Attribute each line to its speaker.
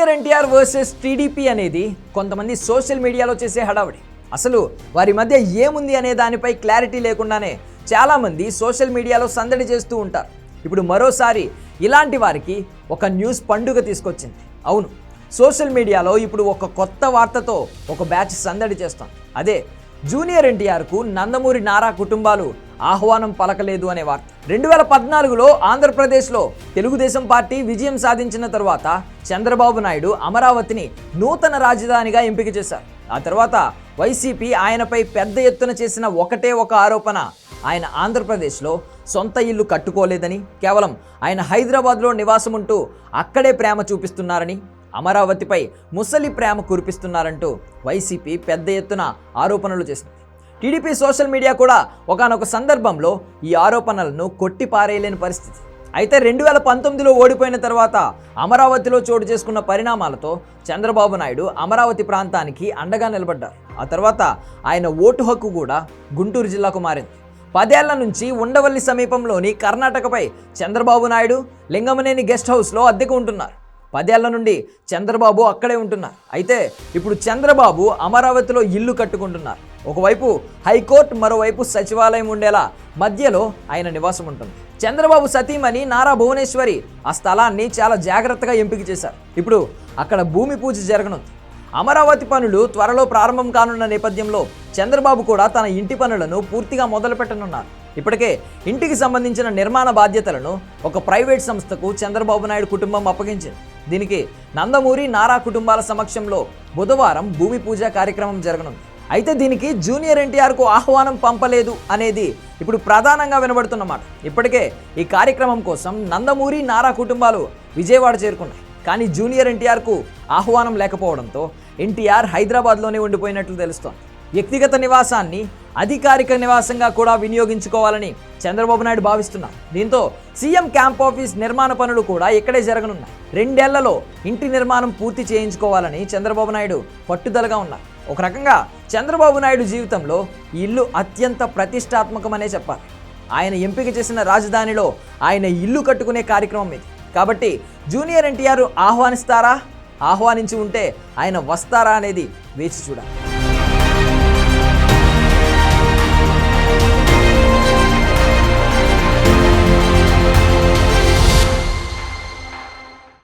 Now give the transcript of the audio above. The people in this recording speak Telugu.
Speaker 1: జూనియర్ ఎన్టీఆర్ వర్సెస్ టీడీపీ అనేది కొంతమంది సోషల్ మీడియాలో చేసే హడావుడి. అసలు వారి మధ్య ఏముంది అనే దానిపై క్లారిటీ లేకుండానే చాలామంది సోషల్ మీడియాలో సందడి చేస్తూ ఉంటారు. ఇప్పుడు మరోసారి ఇలాంటి వారికి ఒక న్యూస్ పండుగ తీసుకొచ్చింది. అవును సోషల్ మీడియాలో ఇప్పుడు ఒక కొత్త వార్తతో ఒక బ్యాచ్ సందడి చేస్తాం అదే జూనియర్ ఎన్టీఆర్కు నందమూరి నారా కుటుంబాలు ఆహ్వానం పలకలేదు అనే వార్త. రెండు వేల పద్నాలుగులో ఆంధ్రప్రదేశ్లో తెలుగుదేశం పార్టీ విజయం సాధించిన తరువాత చంద్రబాబు నాయుడు అమరావతిని నూతన రాజధానిగా ఎంపిక చేశారు. ఆ తర్వాత వైసీపీ ఆయనపై పెద్ద ఎత్తున చేసిన ఒకటే ఒక ఆరోపణ ఆయన ఆంధ్రప్రదేశ్లో సొంత ఇల్లు కట్టుకోలేదని కేవలం ఆయన హైదరాబాద్లో నివాసముంటూ అక్కడే ప్రేమ చూపిస్తున్నారని అమరావతిపై ముసలి ప్రేమ కురిపిస్తున్నారంటూ వైసీపీ పెద్ద ఎత్తున ఆరోపణలు చేసింది. టీడీపీ సోషల్ మీడియా కూడా ఒకనొక సందర్భంలో ఈ ఆరోపణలను కొట్టి పారేయలేని పరిస్థితి. అయితే రెండు వేల పంతొమ్మిదిలో ఓడిపోయిన తర్వాత అమరావతిలో చోటు చేసుకున్న పరిణామాలతో చంద్రబాబు నాయుడు అమరావతి ప్రాంతానికి అండగా నిలబడ్డారు. ఆ తర్వాత ఆయన ఓటు హక్కు కూడా గుంటూరు జిల్లాకు మారింది. పదేళ్ళ నుంచి ఉండవల్లి సమీపంలోని కర్ణాటకపై చంద్రబాబు నాయుడు లింగమనేని గెస్ట్ హౌస్లో అద్దెకు ఉంటున్నారు. పదేళ్ళ నుండి చంద్రబాబు అక్కడే ఉంటున్నారు. అయితే ఇప్పుడు చంద్రబాబు అమరావతిలో ఇల్లు కట్టుకుంటున్నారు. ఒకవైపు హైకోర్టు మరోవైపు సచివాలయం ఉండేలా మధ్యలో ఆయన నివాసం ఉంటుంది. చంద్రబాబు సతీమణి నారా భువనేశ్వరి ఆ స్థలాన్ని చాలా జాగ్రత్తగా ఎంపిక చేశారు. ఇప్పుడు అక్కడ భూమి పూజ జరగనుంది. అమరావతి పనులు త్వరలో ప్రారంభం కానున్న నేపథ్యంలో చంద్రబాబు కూడా తన ఇంటి పనులను పూర్తిగా మొదలుపెట్టనున్నారు. ఇప్పటికే ఇంటికి సంబంధించిన నిర్మాణ బాధ్యతలను ఒక ప్రైవేట్ సంస్థకు చంద్రబాబు నాయుడు కుటుంబం అప్పగించింది. దీనికి నందమూరి నారా కుటుంబాల సమక్షంలో బుధవారం భూమి పూజ కార్యక్రమం జరగనుంది. అయితే దీనికి జూనియర్ ఎన్టీఆర్కు ఆహ్వానం పంపలేదు అనేది ఇప్పుడు ప్రధానంగా వినబడుతున్నమాట ఇప్పటికే ఈ కార్యక్రమం కోసం నందమూరి నారా కుటుంబాలు విజయవాడ చేరుకున్నాయి. కానీ జూనియర్ ఎన్టీఆర్కు ఆహ్వానం లేకపోవడంతో ఎన్టీఆర్ హైదరాబాద్లోనే ఉండిపోయినట్లు తెలుస్తోంది. వ్యక్తిగత నివాసాన్ని అధికారిక నివాసంగా కూడా వినియోగించుకోవాలని చంద్రబాబు నాయుడు భావిస్తున్నారు. దీంతో సీఎం క్యాంప్ ఆఫీస్ నిర్మాణ పనులు కూడా ఇక్కడే జరగనున్నాయి. రెండేళ్ళలో ఇంటి నిర్మాణం పూర్తి చేయించుకోవాలని చంద్రబాబు నాయుడు పట్టుదలగా ఉన్నారు. ఒక రకంగా చంద్రబాబు నాయుడు జీవితంలో ఈ ఇల్లు అత్యంత ప్రతిష్టాత్మకమనే చెప్పాలి. ఆయన ఎంపిక చేసిన రాజధానిలో ఆయన ఇల్లు కట్టుకునే కార్యక్రమం ఇది. కాబట్టి జూనియర్ ఎన్టీఆర్ ఆహ్వానిస్తారా? ఆహ్వానించి ఉంటే ఆయన వస్తారా అనేది వేచి చూడాలి.